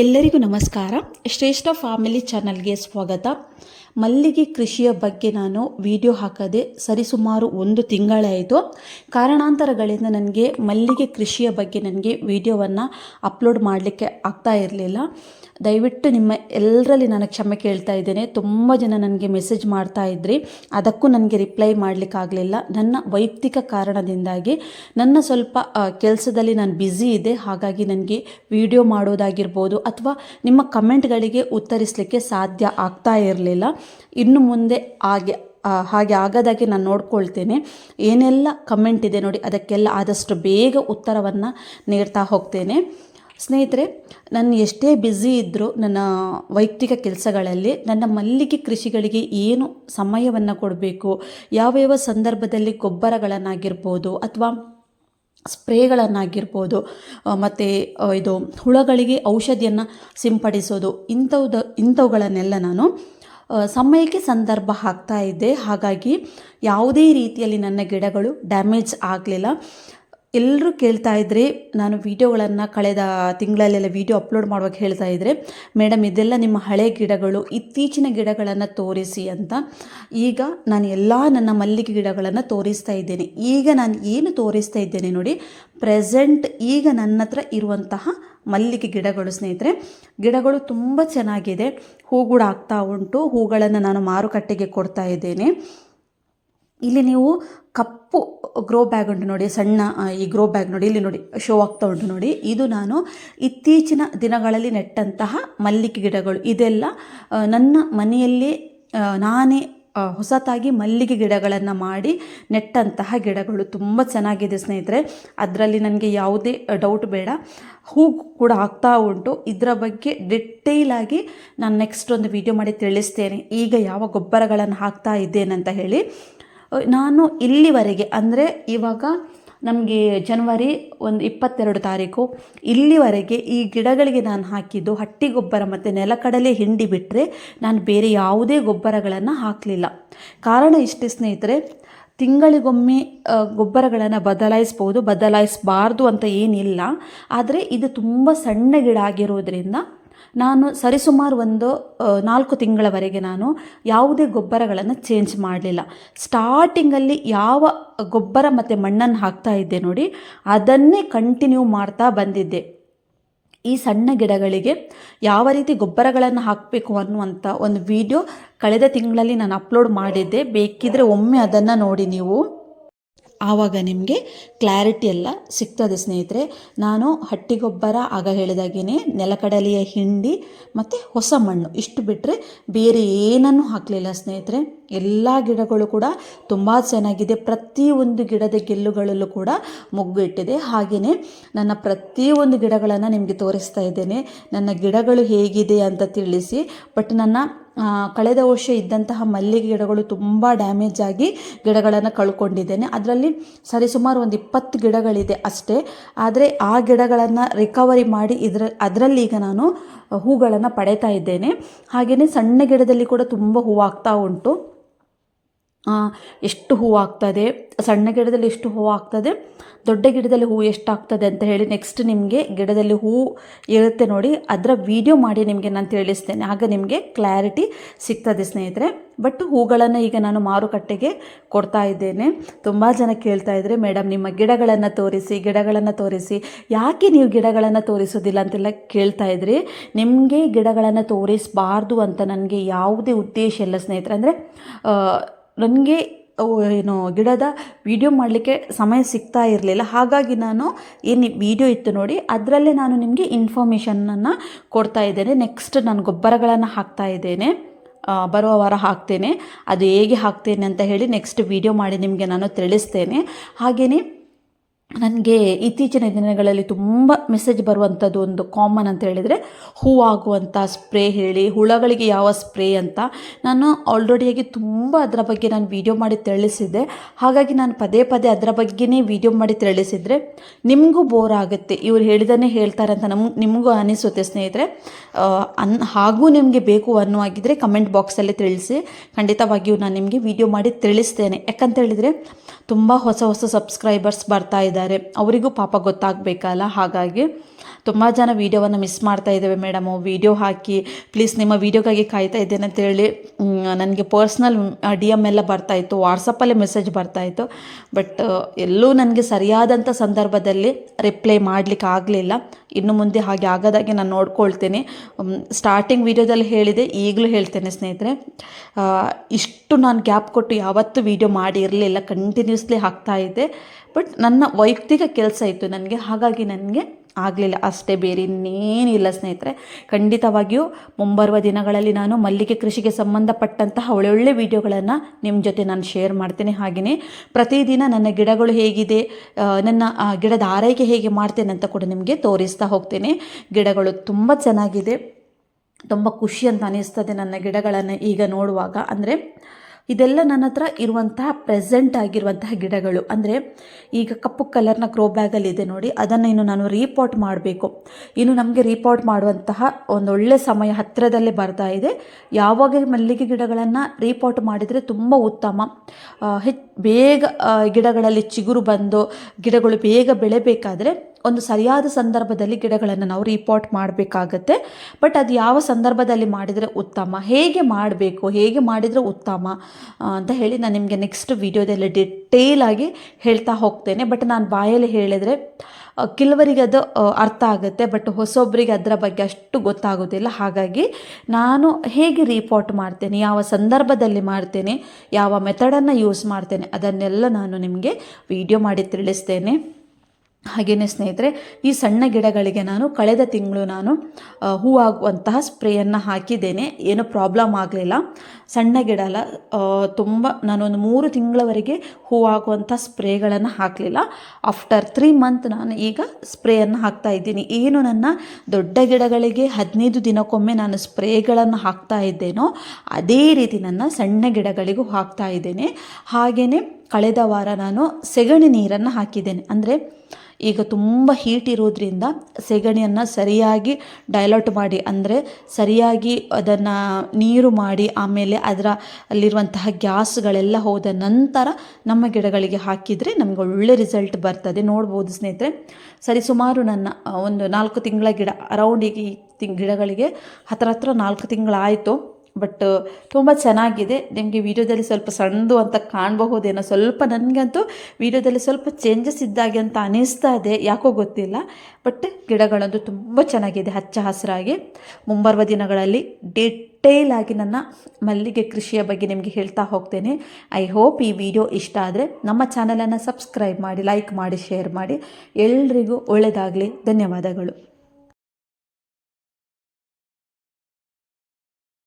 ಎಲ್ಲರಿಗೂ ನಮಸ್ಕಾರ. ಶ್ರೇಷ್ಠ ಫ್ಯಾಮಿಲಿ ಚಾನಲ್ಗೆ ಸ್ವಾಗತ. ಮಲ್ಲಿಗೆ ಕೃಷಿಯ ಬಗ್ಗೆ ನಾನು ವಿಡಿಯೋ ಹಾಕದೆ ಸರಿಸುಮಾರು ಒಂದು ತಿಂಗಳಾಯಿತು. ಕಾರಣಾಂತರಗಳಿಂದ ನನಗೆ ಮಲ್ಲಿಗೆ ಕೃಷಿಯ ಬಗ್ಗೆ ನನಗೆ ವಿಡಿಯೋವನ್ನು ಅಪ್ಲೋಡ್ ಮಾಡಲಿಕ್ಕೆ ಆಗ್ತಾ ಇರಲಿಲ್ಲ. ದಯವಿಟ್ಟು ನಿಮ್ಮ ಎಲ್ಲರಲ್ಲಿ ನಾನು ಕ್ಷಮೆ ಕೇಳ್ತಾ ಇದ್ದೇನೆ. ತುಂಬ ಜನ ನನಗೆ ಮೆಸೇಜ್ ಮಾಡ್ತಾ ಇದ್ರಿ. ಅದಕ್ಕೂ ನನಗೆ ರಿಪ್ಲೈ ಮಾಡಲಿಕ್ಕಾಗಲಿಲ್ಲ ನನ್ನ ವೈಯಕ್ತಿಕ ಕಾರಣದಿಂದಾಗಿ ನನ್ನ ಸ್ವಲ್ಪ ಕೆಲಸದಲ್ಲಿ ನಾನು ಬ್ಯುಸಿ ಇದೆ. ಹಾಗಾಗಿ ನನಗೆ ವಿಡಿಯೋ ಮಾಡೋದಾಗಿರ್ಬೋದು ಅಥವಾ ನಿಮ್ಮ ಕಮೆಂಟ್ಗಳಿಗೆ ಉತ್ತರಿಸಲಿಕ್ಕೆ ಸಾಧ್ಯ ಆಗ್ತಾ ಇರಲಿಲ್ಲ. ಇನ್ನು ಮುಂದೆ ಹಾಗೆ ಹಾಗೆ ಆಗದಾಗೆ ನಾನು ನೋಡ್ಕೊಳ್ತೇನೆ. ಏನೆಲ್ಲ ಕಮೆಂಟ್ ಇದೆ ನೋಡಿ, ಅದಕ್ಕೆಲ್ಲ ಆದಷ್ಟು ಬೇಗ ಉತ್ತರವನ್ನು ನೀಡ್ತಾ ಹೋಗ್ತೇನೆ. ಸ್ನೇಹಿತರೆ, ನಾನು ಎಷ್ಟೇ ಬ್ಯುಸಿ ಇದ್ದರೂ ನನ್ನ ವೈಯಕ್ತಿಕ ಕೆಲಸಗಳಲ್ಲಿ ನನ್ನ ಮಲ್ಲಿಗೆ ಕೃಷಿಗಳಿಗೆ ಏನು ಸಮಯವನ್ನು ಕೊಡಬೇಕು ಯಾವ ಯಾವ ಸಂದರ್ಭದಲ್ಲಿ ಗೊಬ್ಬರಗಳನ್ನಾಗಿರ್ಬೋದು ಅಥವಾ ಸ್ಪ್ರೇಗಳನ್ನಾಗಿರ್ಬೋದು ಮತ್ತು ಇದು ಹುಳಗಳಿಗೆ ಔಷಧಿಯನ್ನು ಸಿಂಪಡಿಸೋದು, ಇಂಥವ್ದು, ಇಂಥವುಗಳನ್ನೆಲ್ಲ ನಾನು ಸಮಯಕ್ಕೆ ಸಂದರ್ಭ ಆಗ್ತಾ ಇದ್ದೆ. ಹಾಗಾಗಿ ಯಾವುದೇ ರೀತಿಯಲ್ಲಿ ನನ್ನ ಗಿಡಗಳು ಡ್ಯಾಮೇಜ್ ಆಗಲಿಲ್ಲ. ಎಲ್ಲರೂ ಕೇಳ್ತಾ ಇದ್ರಿ, ನಾನು ವೀಡಿಯೋಗಳನ್ನು ಕಳೆದ ತಿಂಗಳಲ್ಲೆಲ್ಲ ವೀಡಿಯೋ ಅಪ್ಲೋಡ್ ಮಾಡುವಾಗ ಹೇಳ್ತಾ ಇದ್ದರೆ ಮೇಡಮ್ ಇದೆಲ್ಲ ನಿಮ್ಮ ಹಳೆ ಗಿಡಗಳು, ಇತ್ತೀಚಿನ ಗಿಡಗಳನ್ನು ತೋರಿಸಿ ಅಂತ. ಈಗ ನಾನು ಎಲ್ಲ ನನ್ನ ಮಲ್ಲಿಗೆ ಗಿಡಗಳನ್ನು ತೋರಿಸ್ತಾ ಇದ್ದೇನೆ. ಈಗ ನಾನು ಏನು ತೋರಿಸ್ತಾ ಇದ್ದೇನೆ ನೋಡಿ, ಪ್ರೆಸೆಂಟ್ ಈಗ ನನ್ನ ಹತ್ರ ಇರುವಂತಹ ಮಲ್ಲಿಗೆ ಗಿಡಗಳು ಸ್ನೇಹಿತರೆ, ಗಿಡಗಳು ತುಂಬ ಚೆನ್ನಾಗಿದೆ. ಹೂಗಳು ಆಗ್ತಾ ಉಂಟು. ಹೂಗಳನ್ನು ನಾನು ಮಾರುಕಟ್ಟೆಗೆ ಕೊಡ್ತಾ ಇದ್ದೇನೆ. ಇಲ್ಲಿ ನೀವು ಕಪ್ಪು ಗ್ರೋ ಬ್ಯಾಗ್ ಉಂಟು ನೋಡಿ, ಸಣ್ಣ ಈ ಗ್ರೋ ಬ್ಯಾಗ್ ನೋಡಿ, ಇಲ್ಲಿ ನೋಡಿ ಶೋ ಆಗ್ತಾ ಉಂಟು ನೋಡಿ. ಇದು ನಾನು ಇತ್ತೀಚಿನ ದಿನಗಳಲ್ಲಿ ನೆಟ್ಟಂತಹ ಮಲ್ಲಿಗೆ ಗಿಡಗಳು. ಇದೆಲ್ಲ ನನ್ನ ಮನೆಯಲ್ಲಿ ನಾನೇ ಹೊಸತಾಗಿ ಮಲ್ಲಿಗೆ ಗಿಡಗಳನ್ನು ಮಾಡಿ ನೆಟ್ಟಂತಹ ಗಿಡಗಳು. ತುಂಬ ಚೆನ್ನಾಗಿದೆ ಸ್ನೇಹಿತರೆ. ಅದರಲ್ಲಿ ನನಗೆ ಯಾವುದೇ ಡೌಟ್ ಬೇಡ. ಹೂ ಕೂಡ ಆಗ್ತಾ ಉಂಟು. ಇದರ ಬಗ್ಗೆ ಡಿಟೇಲಾಗಿ ನಾನು ನೆಕ್ಸ್ಟ್ ಒಂದು ವಿಡಿಯೋ ಮಾಡಿ ತಿಳಿಸ್ತೇನೆ. ಈಗ ಯಾವ ಗೊಬ್ಬರಗಳನ್ನು ಹಾಕ್ತಾ ಅಂತ ಹೇಳಿ. ನಾನು ಇಲ್ಲಿವರೆಗೆ, ಅಂದರೆ ಇವಾಗ ನಮಗೆ ಜನವರಿ ಒಂದು ಇಪ್ಪತ್ತೆರಡು ತಾರೀಕು, ಇಲ್ಲಿವರೆಗೆ ಈ ಗಿಡಗಳಿಗೆ ನಾನು ಹಾಕಿದ್ದು ಹಟ್ಟಿ ಗೊಬ್ಬರ ಮತ್ತು ನೆಲಕಡಲೆ ಹಿಂಡಿ ಬಿಟ್ಟರೆ ನಾನು ಬೇರೆ ಯಾವುದೇ ಗೊಬ್ಬರಗಳನ್ನು ಹಾಕಲಿಲ್ಲ. ಕಾರಣ ಇಷ್ಟೇ ಸ್ನೇಹಿತರೆ, ತಿಂಗಳಿಗೊಮ್ಮೆ ಗೊಬ್ಬರಗಳನ್ನು ಬದಲಾಯಿಸ್ಬೋದು, ಬದಲಾಯಿಸಬಾರ್ದು ಅಂತ ಏನಿಲ್ಲ. ಆದರೆ ಇದು ತುಂಬ ಸಣ್ಣ ಗಿಡ ಆಗಿರೋದ್ರಿಂದ ನಾನು ಸರಿಸುಮಾರು ಒಂದು ನಾಲ್ಕು ತಿಂಗಳವರೆಗೆ ನಾನು ಯಾವುದೇ ಗೊಬ್ಬರಗಳನ್ನು ಚೇಂಜ್ ಮಾಡಲಿಲ್ಲ. ಸ್ಟಾರ್ಟಿಂಗಲ್ಲಿ ಯಾವ ಗೊಬ್ಬರ ಮತ್ತು ಮಣ್ಣನ್ನು ಹಾಕ್ತಾ ಇದ್ದೆ ನೋಡಿ, ಅದನ್ನೇ ಕಂಟಿನ್ಯೂ ಮಾಡ್ತಾ ಬಂದಿದ್ದೆ. ಈ ಸಣ್ಣ ಗಿಡಗಳಿಗೆ ಯಾವ ರೀತಿ ಗೊಬ್ಬರಗಳನ್ನು ಹಾಕಬೇಕು ಅನ್ನುವಂಥ ಒಂದು ವಿಡಿಯೋ ಕಳೆದ ತಿಂಗಳಲ್ಲಿ ನಾನು ಅಪ್ಲೋಡ್ ಮಾಡಿದ್ದೆ. ಬೇಕಿದ್ರೆ ಒಮ್ಮೆ ಅದನ್ನು ನೋಡಿ ನೀವು. ಆವಾಗ ನಿಮಗೆ ಕ್ಲಾರಿಟಿ ಎಲ್ಲ ಸಿಗ್ತದೆ ಸ್ನೇಹಿತರೆ. ನಾನು ಹಟ್ಟಿಗೊಬ್ಬರ, ಆಗ ಹೇಳಿದಾಗೇ ನೆಲಕಡಲೆಯ ಹಿಂಡಿ ಮತ್ತು ಹೊಸ ಮಣ್ಣು. ಇಷ್ಟು ಬಿಟ್ಟರೆ ಬೇರೆ ಏನನ್ನೂ ಹಾಕಲಿಲ್ಲ ಸ್ನೇಹಿತರೆ. ಎಲ್ಲ ಗಿಡಗಳು ಕೂಡ ತುಂಬ ಚೆನ್ನಾಗಿದೆ. ಪ್ರತಿಯೊಂದು ಗಿಡದ ಗೆಲ್ಲುಗಳಲ್ಲೂ ಕೂಡ ಮೊಗ್ಗು ಇಟ್ಟಿದೆ. ಹಾಗೆಯೇ ನನ್ನ ಪ್ರತಿಯೊಂದು ಗಿಡಗಳನ್ನು ನಿಮಗೆ ತೋರಿಸ್ತಾ ಇದ್ದೇನೆ. ನನ್ನ ಗಿಡಗಳು ಹೇಗಿದೆ ಅಂತ ತಿಳಿಸಿ, ಬಟ್ ನನ್ನ ಕಳೆದ ವರ್ಷ ಇದ್ದಂತಹ ಮಲ್ಲಿಗೆ ಗಿಡಗಳು ತುಂಬ ಡ್ಯಾಮೇಜ್ ಆಗಿ ಗಿಡಗಳನ್ನು ಕಳ್ಕೊಂಡಿದ್ದೇನೆ. ಅದರಲ್ಲಿ ಸರಿಸುಮಾರು ಒಂದು ಇಪ್ಪತ್ತು ಗಿಡಗಳಿದೆ ಅಷ್ಟೇ. ಆದರೆ ಆ ಗಿಡಗಳನ್ನು ರಿಕವರಿ ಮಾಡಿ ಇದರ, ಅದರಲ್ಲಿ ಈಗ ನಾನು ಹೂಗಳನ್ನು ಪಡೆತಾ ಇದ್ದೇನೆ. ಹಾಗೆಯೇ ಸಣ್ಣ ಗಿಡದಲ್ಲಿ ಕೂಡ ತುಂಬ ಹೂವಾಗ್ತಾ ಉಂಟು. ಎಷ್ಟು ಹೂವು ಆಗ್ತದೆ ಸಣ್ಣ ಗಿಡದಲ್ಲಿ ಎಷ್ಟು ಹೂವು ಆಗ್ತದೆ ದೊಡ್ಡ ಗಿಡದಲ್ಲಿ ಹೂವು ಎಷ್ಟು ಆಗ್ತದೆ ಅಂತ ಹೇಳಿ ನೆಕ್ಸ್ಟ್ ನಿಮಗೆ ಗಿಡದಲ್ಲಿ ಹೂವು ಇರುತ್ತೆ ನೋಡಿ, ಅದರ ವಿಡಿಯೋ ಮಾಡಿ ನಿಮಗೆ ನಾನು ತಿಳಿಸ್ತೇನೆ. ಆಗ ನಿಮಗೆ ಕ್ಲಾರಿಟಿ ಸಿಗ್ತದೆ ಸ್ನೇಹಿತರೆ. ಬಟ್ ಹೂಗಳನ್ನು ಈಗ ನಾನು ಮಾರುಕಟ್ಟೆಗೆ ಕೊಡ್ತಾ ಇದ್ದೇನೆ. ತುಂಬ ಜನ ಕೇಳ್ತಾ ಇದ್ದರೆ ಮೇಡಮ್ ನಿಮ್ಮ ಗಿಡಗಳನ್ನು ತೋರಿಸಿ ಗಿಡಗಳನ್ನು ತೋರಿಸಿ. ಯಾಕೆ ನೀವು ಗಿಡಗಳನ್ನು ತೋರಿಸೋದಿಲ್ಲ? ಅಂತೆಲ್ಲ ಕೇಳ್ತಾ ಇದ್ರಿ, ನಿಮಗೆ ಗಿಡಗಳನ್ನು ತೋರಿಸಬಾರ್ದು ಅಂತ ನನಗೆ ಯಾವುದೇ ಉದ್ದೇಶ ಇಲ್ಲ ಸ್ನೇಹಿತರೆ. ಅಂದರೆ ನನಗೆ ಏನು, ಗಿಡದ ವಿಡಿಯೋ ಮಾಡಲಿಕ್ಕೆ ಸಮಯ ಸಿಗ್ತಾ ಇರಲಿಲ್ಲ. ಹಾಗಾಗಿ ನಾನು ಏನು ವಿಡಿಯೋ ಇತ್ತು ನೋಡಿ, ಅದರಲ್ಲೇ ನಾನು ನಿಮಗೆ ಇನ್ಫಾರ್ಮೇಷನನ್ನು ಕೊಡ್ತಾ ಇದ್ದೇನೆ. ನೆಕ್ಸ್ಟ್ ನಾನು ಗೊಬ್ಬರಗಳನ್ನು ಹಾಕ್ತಾ ಇದ್ದೇನೆ. ಬರುವ ವಾರ ಹಾಕ್ತೇನೆ. ಅದು ಹೇಗೆ ಹಾಕ್ತೇನೆ ಅಂತ ಹೇಳಿ ನೆಕ್ಸ್ಟ್ ವಿಡಿಯೋ ಮಾಡಿ ನಿಮಗೆ ನಾನು ತಿಳಿಸ್ತೇನೆ. ಹಾಗೆಯೇ ನನಗೆ ಇತ್ತೀಚಿನ ದಿನಗಳಲ್ಲಿ ತುಂಬ ಮೆಸೇಜ್ ಬರುವಂಥದ್ದು ಒಂದು ಕಾಮನ್ ಅಂತ ಹೇಳಿದರೆ ಹೂವಾಗುವಂಥ ಸ್ಪ್ರೇ ಹೇಳಿ, ಹುಳಗಳಿಗೆ ಯಾವ ಸ್ಪ್ರೇ ಅಂತ. ನಾನು ಆಲ್ರೆಡಿಯಾಗಿ ತುಂಬ ಅದರ ಬಗ್ಗೆ ನಾನು ವೀಡಿಯೋ ಮಾಡಿ ತಿಳಿಸಿದ್ದೆ. ಹಾಗಾಗಿ ನಾನು ಪದೇ ಪದೇ ಅದರ ಬಗ್ಗೆನೇ ವೀಡಿಯೋ ಮಾಡಿ ತಿಳಿಸಿದರೆ, ನಿಮಗೂ ಬೋರ್ ಆಗುತ್ತೆ. ಇವ್ರು ಹೇಳಿದನೇ ಹೇಳ್ತಾರೆ ಅಂತ ನಮ್ಗೆ ನಿಮಗೂ ಅನಿಸುತ್ತೆ ಸ್ನೇಹಿತರೆ. ಅನ್, ಹಾಗೂ ನಿಮಗೆ ಬೇಕು ಅನ್ನುವಾಗಿದ್ದರೆ ಕಮೆಂಟ್ ಬಾಕ್ಸಲ್ಲಿ ತಿಳಿಸಿ. ಖಂಡಿತವಾಗಿಯೂ ನಾನು ನಿಮಗೆ ವಿಡಿಯೋ ಮಾಡಿ ತಿಳಿಸ್ತೇನೆ. ಯಾಕಂತ ಹೇಳಿದರೆ, ತುಂಬ ಹೊಸ ಹೊಸ ಸಬ್ಸ್ಕ್ರೈಬರ್ಸ್ ಬರ್ತಾ ಇದ್ದಾರೆ. ಅವರಿಗೂ ಪಾಪ ಗೊತ್ತಾಗಬೇಕಲ್ಲ. ಹಾಗಾಗಿ ತುಂಬ ಜನ ವೀಡಿಯೋವನ್ನು ಮಿಸ್ ಮಾಡ್ತಾ ಇದ್ದೇವೆ ಮೇಡಮು. ವೀಡಿಯೋ ಹಾಕಿ ಪ್ಲೀಸ್ ನಿಮ್ಮ ವೀಡಿಯೋಗಾಗಿ ಕಾಯ್ತಾ ಇದ್ದೇನೆ ಅಂತೇಳಿ ನನಗೆ ಪರ್ಸ್ನಲ್ ಡಿ ಎಂ ಎಲ್ಲ ಬರ್ತಾಯಿತ್ತು ವಾಟ್ಸಪ್ಪಲ್ಲೇ ಮೆಸೇಜ್ ಬರ್ತಾಯಿತ್ತು ಬಟ್ ಎಲ್ಲೂ ನನಗೆ ಸರಿಯಾದಂಥ ಸಂದರ್ಭದಲ್ಲಿ ರಿಪ್ಲೈ ಮಾಡಲಿಕ್ಕೆ ಆಗಲಿಲ್ಲ. ಇನ್ನು ಮುಂದೆ ಹಾಗೆ ಆಗದಾಗೆ ನಾನು ನೋಡ್ಕೊಳ್ತೇನೆ. ಸ್ಟಾರ್ಟಿಂಗ್ ವೀಡಿಯೋದಲ್ಲಿ ಹೇಳಿದೆ, ಈಗಲೂ ಹೇಳ್ತೇನೆ ಸ್ನೇಹಿತರೆ. ಇಷ್ಟು ನಾನು ಗ್ಯಾಪ್ ಕೊಟ್ಟು ಯಾವತ್ತೂ ವೀಡಿಯೋ ಮಾಡಿ ಇರಲಿಲ್ಲ ಕಂಟಿನ್ಯೂಸ್ಲಿ ಹಾಕ್ತಾ ಇದ್ದೆ. ಬಟ್ ನನ್ನ ವೈಯಕ್ತಿಕ ಕೆಲಸ ಇತ್ತು ನನಗೆ, ಹಾಗಾಗಿ ನನಗೆ ಆಗಲಿಲ್ಲ. ಅಷ್ಟೇ ಬೇರೆ ಇನ್ನೇನಿಲ್ಲ ಸ್ನೇಹಿತರೆ. ಖಂಡಿತವಾಗಿಯೂ ಮುಂಬರುವ ದಿನಗಳಲ್ಲಿ ನಾನು ಮಲ್ಲಿಗೆ ಕೃಷಿಗೆ ಸಂಬಂಧಪಟ್ಟಂತಹ ಒಳ್ಳೊಳ್ಳೆ ವಿಡಿಯೋಗಳನ್ನು ನಿಮ್ಮ ಜೊತೆ ನಾನು ಶೇರ್ ಮಾಡ್ತೇನೆ. ಹಾಗೆಯೇ ಪ್ರತಿದಿನ ನನ್ನ ಗಿಡಗಳು ಹೇಗಿದೆ ನನ್ನ ಗಿಡದ ಆರೈಕೆ ಹೇಗೆ ಮಾಡ್ತೇನೆ ಅಂತ ಕೂಡ ನಿಮಗೆ ತೋರಿಸ್ತಾ ಹೋಗ್ತೇನೆ. ಗಿಡಗಳು ತುಂಬ ಚೆನ್ನಾಗಿದೆ. ತುಂಬ ಖುಷಿ ಅಂತ ಅನಿಸ್ತದೆ ನನ್ನ ಗಿಡಗಳನ್ನು ಈಗ ನೋಡುವಾಗ. ಅಂದರೆ ಇದೆಲ್ಲ ನನ್ನ ಹತ್ರ ಇರುವಂತಹ ಪ್ರೆಸೆಂಟ್ ಆಗಿರುವಂತಹ ಗಿಡಗಳು. ಅಂದರೆ ಈಗ ಕಪ್ಪು ಕಲರ್ನ ಗ್ರೋ ಬ್ಯಾಗಲ್ಲಿ ಇದೆ ನೋಡಿ, ಅದನ್ನು ಇನ್ನು ನಾನು ರೀಪೋರ್ಟ್ ಮಾಡಬೇಕು. ಇನ್ನು ನಮಗೆ ರೀಪೋರ್ಟ್ ಮಾಡುವಂತಹ ಒಂದು ಒಳ್ಳೆ ಸಮಯ ಹತ್ತಿರದಲ್ಲೇ ಬರ್ತಾ ಇದೆ. ಯಾವಾಗ ಮಲ್ಲಿಗೆ ಗಿಡಗಳನ್ನು ರೀಪೋರ್ಟ್ ಮಾಡಿದರೆ ತುಂಬ ಉತ್ತಮ. ಹೆಚ್ಚು ಬೇಗ ಗಿಡಗಳಲ್ಲಿ ಚಿಗುರು ಬಂದು ಗಿಡಗಳು ಬೇಗ ಬೆಳೆಬೇಕಾದ್ರೆ ಒಂದು ಸರಿಯಾದ ಸಂದರ್ಭದಲ್ಲಿ ಗಿಡಗಳನ್ನು ನಾವು ರೀಪಾಟ್ ಮಾಡಬೇಕಾಗತ್ತೆ. ಬಟ್ ಅದು ಯಾವ ಸಂದರ್ಭದಲ್ಲಿ ಮಾಡಿದರೆ ಉತ್ತಮ? ಹೇಗೆ ಮಾಡಬೇಕು? ಹೇಗೆ ಮಾಡಿದರೆ ಉತ್ತಮ? ಅಂತ ಹೇಳಿ ನಾನು ನಿಮಗೆ ನೆಕ್ಸ್ಟ್ ವೀಡಿಯೋದಲ್ಲಿ ಡಿಟೇಲ್ ಆಗಿ ಹೇಳ್ತಾ ಹೋಗ್ತೇನೆ. ಬಟ್ ನಾನು ಬಾಯಲ್ಲಿ ಹೇಳಿದರೆ ಕೆಲವರಿಗೆ ಅದು ಅರ್ಥ ಆಗುತ್ತೆ. ಬಟ್ ಹೊಸೊಬ್ಬರಿಗೆ ಅದರ ಬಗ್ಗೆ ಅಷ್ಟು ಗೊತ್ತಾಗೋದಿಲ್ಲ. ಹಾಗಾಗಿ ನಾನು ಹೇಗೆ ರೀಪಾಟ್ ಮಾಡ್ತೇನೆ? ಯಾವ ಸಂದರ್ಭದಲ್ಲಿ ಮಾಡ್ತೇನೆ? ಯಾವ ಮೆಥಡನ್ನು ಯೂಸ್ ಮಾಡ್ತೇನೆ? ಅದನ್ನೆಲ್ಲ ನಾನು ನಿಮಗೆ ವಿಡಿಯೋ ಮಾಡಿ ತಿಳಿಸ್ತೇನೆ. ಹಾಗೆಯೇ ಸ್ನೇಹಿತರೆ, ಈ ಸಣ್ಣ ಗಿಡಗಳಿಗೆ ನಾನು ಕಳೆದ ತಿಂಗಳು ನಾನು ಹೂವಾಗುವಂತಹ ಸ್ಪ್ರೇಯನ್ನು ಹಾಕಿದ್ದೇನೆ. ಏನೂ ಪ್ರಾಬ್ಲಮ್ ಆಗಲಿಲ್ಲ. ಸಣ್ಣ ಗಿಡ ಅಲ್ಲ ತುಂಬ ನಾನೊಂದು ಮೂರು ತಿಂಗಳವರೆಗೆ ಹೂವಾಗುವಂಥ ಸ್ಪ್ರೇಗಳನ್ನು ಹಾಕಲಿಲ್ಲ. ಆಫ್ಟರ್ ತ್ರೀ ಮಂತ್ ನಾನು ಈಗ ಸ್ಪ್ರೇಯನ್ನು ಹಾಕ್ತಾ ಇದ್ದೀನಿ. ಏನು ನನ್ನ ದೊಡ್ಡ ಗಿಡಗಳಿಗೆ ಹದಿನೈದು ದಿನಕ್ಕೊಮ್ಮೆ ನಾನು ಸ್ಪ್ರೇಗಳನ್ನು ಹಾಕ್ತಾ ಇದ್ದೇನೋ, ಅದೇ ರೀತಿ ನನ್ನ ಸಣ್ಣ ಗಿಡಗಳಿಗೂ ಹಾಕ್ತಾ ಇದ್ದೇನೆ. ಹಾಗೆಯೇ ಕಳೆದ ವಾರ ನಾನು ಸೆಗಣಿ ನೀರನ್ನು ಹಾಕಿದ್ದೇನೆ. ಅಂದರೆ ಈಗ ತುಂಬ ಹೀಟ್ ಇರೋದ್ರಿಂದ ಸೆಗಣಿಯನ್ನು ಸರಿಯಾಗಿ ಡೈಲೌಟ್ ಮಾಡಿ, ಅಂದರೆ ಸರಿಯಾಗಿ ಅದನ್ನು ನೀರು ಮಾಡಿ, ಆಮೇಲೆ ಅದರ ಅಲ್ಲಿರುವಂತಹ ಗ್ಯಾಸ್ಗಳೆಲ್ಲ ಹೋದ ನಂತರ ನಮ್ಮ ಗಿಡಗಳಿಗೆ ಹಾಕಿದರೆ ನಮಗೆ ಒಳ್ಳೆ ರಿಸಲ್ಟ್ ಬರ್ತದೆ. ನೋಡ್ಬೋದು ಸ್ನೇಹಿತರೆ, ಸರಿ, ಸುಮಾರು ನನ್ನ ಒಂದು ನಾಲ್ಕು ತಿಂಗಳ ಗಿಡ ಅರೌಂಡ್ ಈ ತಿಂಗ್, ಗಿಡಗಳಿಗೆ ಹತ್ರ ಹತ್ರ ನಾಲ್ಕು ತಿಂಗಳಾಯಿತು. ಬಟ್ ತುಂಬ ಚೆನ್ನಾಗಿದೆ. ನಿಮಗೆ ವಿಡಿಯೋದಲ್ಲಿ ಸ್ವಲ್ಪ ಸಣ್ಣದು ಅಂತ ಕಾಣಬಹುದೇನೋ ಸ್ವಲ್ಪ ನನಗಂತೂ ವಿಡಿಯೋದಲ್ಲಿ ಸ್ವಲ್ಪ ಚೇಂಜಸ್ ಇದ್ದಾಗೆ ಅಂತ ಅನಿಸ್ತಾ ಇದೆ, ಯಾಕೋ ಗೊತ್ತಿಲ್ಲ. ಬಟ್, ಗಿಡಗಳಂತೂ ತುಂಬ ಚೆನ್ನಾಗಿದೆ ಹಚ್ಚ ಹಸಿರಾಗಿ. ಮುಂಬರುವ ದಿನಗಳಲ್ಲಿ ಡೀಟೇಲ್ ಆಗಿ ನನ್ನ ಮಲ್ಲಿಗೆ ಕೃಷಿಯ ಬಗ್ಗೆ ನಿಮಗೆ ಹೇಳ್ತಾ ಹೋಗ್ತೇನೆ. ಐ ಹೋಪ್ ಈ ವಿಡಿಯೋ ಇಷ್ಟ ಆದರೆ ನಮ್ಮ ಚಾನಲನ್ನು ಸಬ್ಸ್ಕ್ರೈಬ್ ಮಾಡಿ ಲೈಕ್ ಮಾಡಿ ಶೇರ್ ಮಾಡಿ. ಎಲ್ರಿಗೂ ಒಳ್ಳೆಯದಾಗಲಿ ಧನ್ಯವಾದಗಳು.